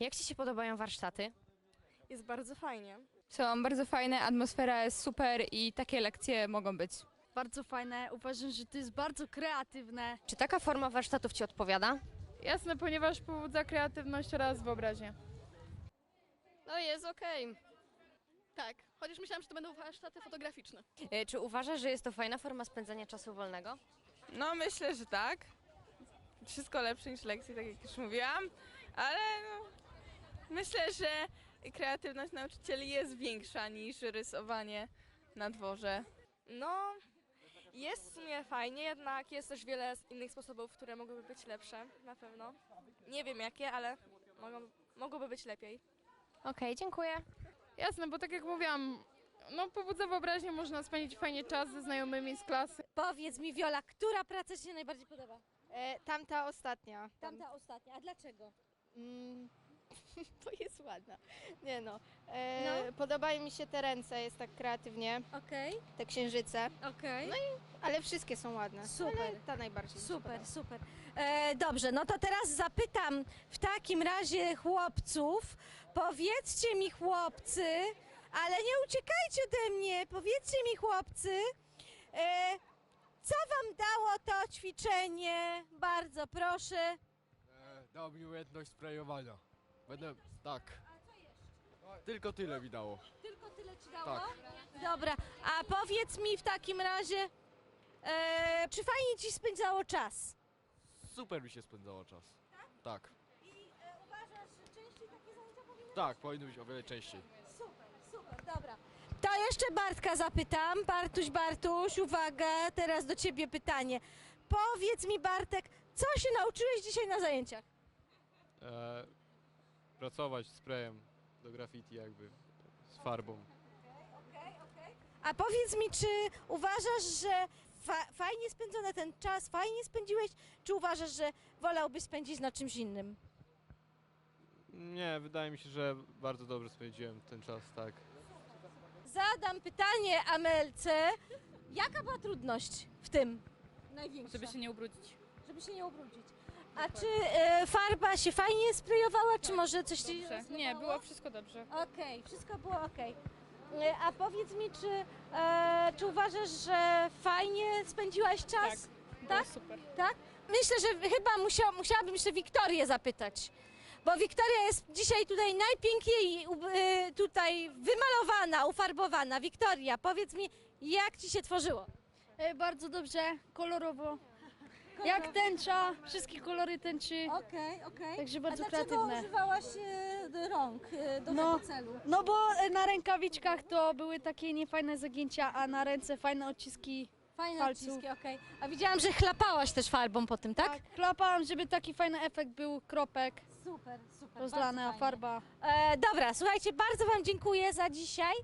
Jak Ci się podobają warsztaty? Jest bardzo fajnie. Są bardzo fajne, atmosfera jest super i takie lekcje mogą być. Bardzo fajne. Uważam, że to jest bardzo kreatywne. Czy taka forma warsztatów Ci odpowiada? Jasne, ponieważ pobudza kreatywność oraz wyobraźnię. No jest okej. Tak, chociaż myślałam, że to będą warsztaty fotograficzne. E, Czy uważasz, że jest to fajna forma spędzania czasu wolnego? No myślę, że tak. Wszystko lepsze niż lekcje, tak jak już mówiłam, ale no, myślę, że kreatywność nauczycieli jest większa niż rysowanie na dworze. No, jest w sumie fajnie, jednak jest też wiele innych sposobów, które mogłyby być lepsze, na pewno. Nie wiem jakie, ale mogą, mogłoby być lepiej. Okej, dziękuję. Jasne, bo tak jak mówiłam, no pobudza wyobraźnię, można spędzić fajnie czas ze znajomymi z klasy. Powiedz mi, Wiola, która praca Ci się najbardziej podoba? E, tamta ostatnia. Tam, Tamta ostatnia. A dlaczego? mm, bo jest ładna. Nie no. E, Podobają mi się te ręce, jest tak kreatywnie. Okej, Te księżyce. okej. Ale wszystkie są ładne. Super. Ale ta najbardziej. mi się Super, podoba. super. E, dobrze, no to teraz zapytam w takim razie chłopców. Powiedzcie mi, chłopcy, ale nie uciekajcie ode mnie. Powiedzcie mi, chłopcy, e, co Wam dało to ćwiczenie? Bardzo proszę. E, dał mi umiejętność sprayowania. Będę. tak. Tylko tyle mi dało. Tylko tyle Ci dało? Tak. Dobra, a powiedz mi w takim razie, e, czy fajnie Ci spędzało czas? Super mi się spędzało czas. Tak. I e, uważasz, że częściej takie zajęcia powinny Tak, powinno być o wiele częściej. Super, super, dobra. To jeszcze Bartka zapytam. Bartuś, Bartuś, uwaga, teraz do ciebie pytanie. Powiedz mi, Bartek, co się nauczyłeś dzisiaj na zajęciach? e, pracować sprayem do graffiti jakby z farbą. A powiedz mi, czy uważasz, że fa- fajnie spędzony ten czas, fajnie spędziłeś, czy uważasz, że wolałbyś spędzić na czymś innym? Nie, wydaje mi się, że bardzo dobrze spędziłem ten czas, tak. Zadam pytanie Amelce. Jaka była trudność w tym? Największa. Żeby się nie ubrudzić. Żeby się nie ubrudzić. A czy e, farba się fajnie sprayowała, czy może coś rozlało? Nie, było wszystko dobrze. Okej, wszystko było okej. E, A powiedz mi, czy, e, czy uważasz, że fajnie spędziłaś czas? Było Tak? super. Tak? Myślę, że chyba musiał, musiałabym jeszcze Wiktorię zapytać. Bo Wiktoria jest dzisiaj tutaj najpiękniej u- y, tutaj wymalowana, ufarbowana. Wiktoria, powiedz mi, jak ci się tworzyło? E, bardzo dobrze, kolorowo. Jak tęcza, wszystkie kolory tęczy. Okej, okej. Także bardzo A dlaczego kreatywne. używałaś e, rąk e, do No. tego celu? No bo e, na rękawiczkach to były takie niefajne zagięcia, a na ręce fajne odciski. Fajne palców. odciski, okej. A widziałam, że chlapałaś też farbą po tym, tak? Klapałam, żeby taki fajny efekt był, kropek, Super, super. rozlane, a bardzo fajnie. farba. E, dobra, słuchajcie, bardzo Wam dziękuję za dzisiaj.